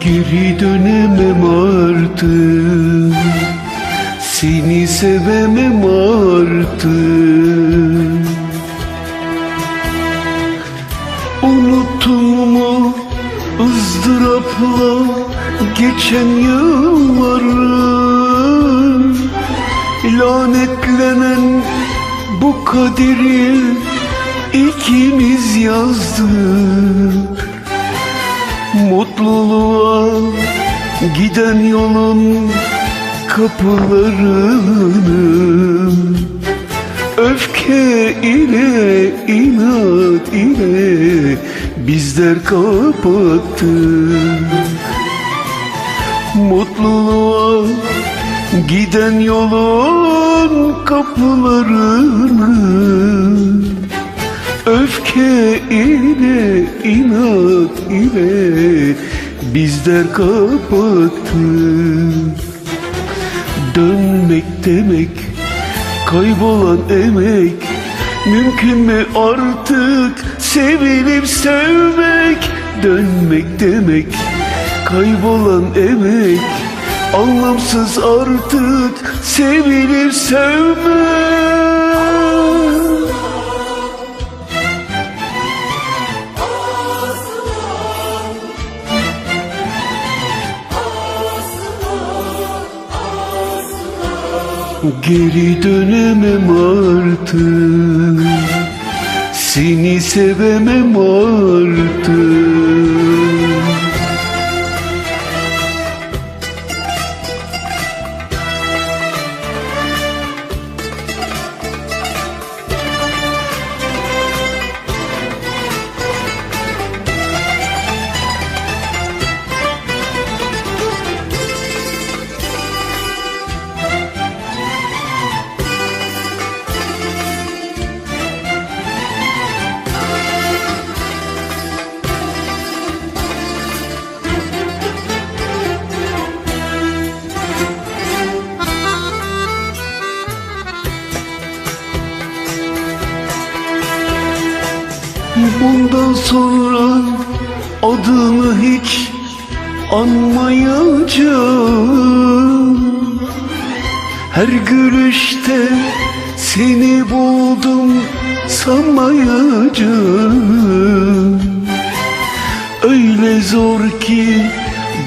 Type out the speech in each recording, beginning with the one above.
Geri dönemem artık. Seni sevemem artık. Unuttun mu ızdırapla geçen yılları Lanetlenen bu kaderi ikimiz yazdık Mutluluğa giden yolun kapılarını Öfke ile inat ile bizler kapattık. Mutluluğa giden yolun kapılarını ile inat ile bizler kapattık Dönmek demek kaybolan emek Mümkün mü artık sevilip sevmek? Dönmek demek kaybolan emek Anlamsız artık sevilip sevmek Geri dönemem artık. Seni sevemem artık Bundan sonra adını hiç anmayacağım. Her gülüşte seni buldum sanmayacağım. Öyle zor ki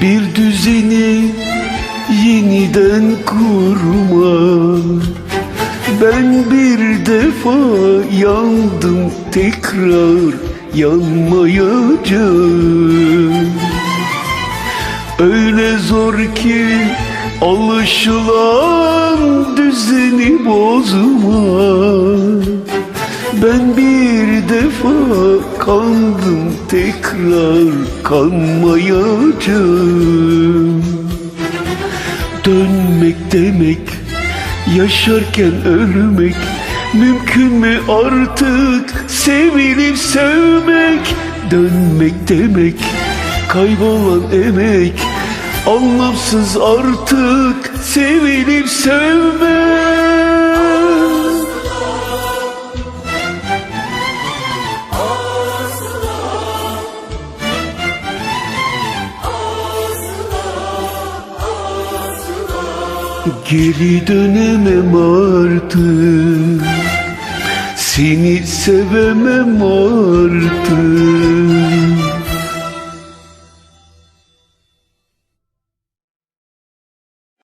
bir düzeni yeniden kurmak ben bir defa yandım tekrar yanmayacağım. Öyle zor ki alışılan düzeni bozma Ben bir defa kandım tekrar kanmayacağım. Dönmek demek Yaşarken ölmek Mümkün mü artık? Sevilip sevmek Dönmek demek Kaybolan emek Anlamsız artık. Sevilip sevmek Geri dönemem artık. Seni sevemem artık